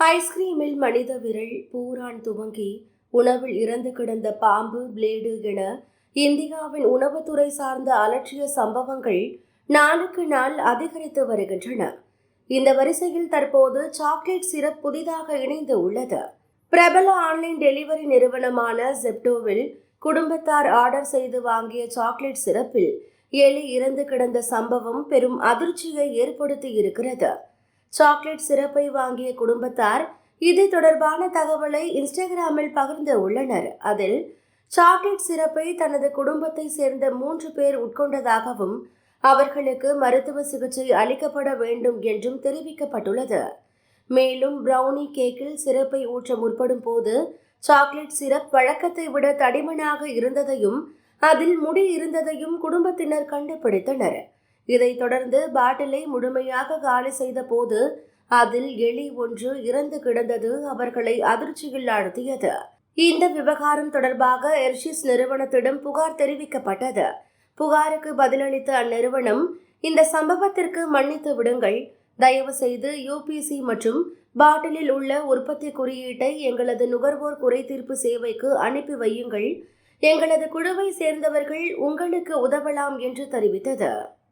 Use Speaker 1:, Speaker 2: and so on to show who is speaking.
Speaker 1: ஐஸ்கிரீமில் மனித விரல் பூரான் துவங்கி உணவில் இறந்து கிடந்த பாம்பு பிளேடு என இந்தியாவின் உணவுத்துறை சார்ந்த அலட்சிய சம்பவங்கள் நாளுக்கு நாள் அதிகரித்து வருகின்றன. இந்த வரிசையில் தற்போது சாக்லேட் சிரப் புதிதாக இணைந்து உள்ளது. பிரபல ஆன்லைன் டெலிவரி நிறுவனமான ஜெப்டோவில் குடும்பத்தார் ஆர்டர் செய்து வாங்கிய சாக்லேட் சிரப்பில் எலி இறந்து கிடந்த சம்பவம் பெரும் அதிர்ச்சியை ஏற்படுத்தி இருக்கிறது. சாக்லேட் சிறப்பை வாங்கிய குடும்பத்தார் இது தொடர்பான தகவலை இன்ஸ்டாகிராமில் பகிர்ந்து உள்ளனர். அதில் சாக்லேட் சிறப்பை தனது குடும்பத்தை சேர்ந்த மூன்று பேர் உட்கொண்டதாகவும் அவர்களுக்கு மருத்துவ சிகிச்சை அளிக்கப்பட வேண்டும் என்றும் தெரிவிக்கப்பட்டுள்ளது. மேலும் பிரவுனி கேக்கில் சிறப்பை ஊற்ற முற்படும் போது சாக்லேட் சிரப் வழக்கத்தை விட தடிமனாக இருந்ததையும் அதில் முடி இருந்ததையும் குடும்பத்தினர் கண்டுபிடித்தனர். இதைத் தொடர்ந்து பாட்டிலை முழுமையாக காலி செய்த போது அதில் எலி ஒன்று இறந்து கிடந்தது அவர்களை அதிர்ச்சியில் ஆழ்த்தியது. இந்த விவகாரம் தொடர்பாக எர்ஷிஸ் நிறுவனத்திடம் புகார் தெரிவிக்கப்பட்டது. புகாருக்கு பதிலளித்த அந்நிறுவனம் இந்த சம்பவத்திற்கு மன்னித்து விடுங்கள். தயவு செய்து யூபிசி மற்றும் பாட்டிலில் உள்ள உற்பத்தி குறியீட்டை எங்களது நுகர்வோர் குறைதீர்ப்பு சேவைக்கு அனுப்பி வையுங்கள். எங்களது குழுவை சேர்ந்தவர்கள் உங்களுக்கு உதவலாம் என்று தெரிவித்தது.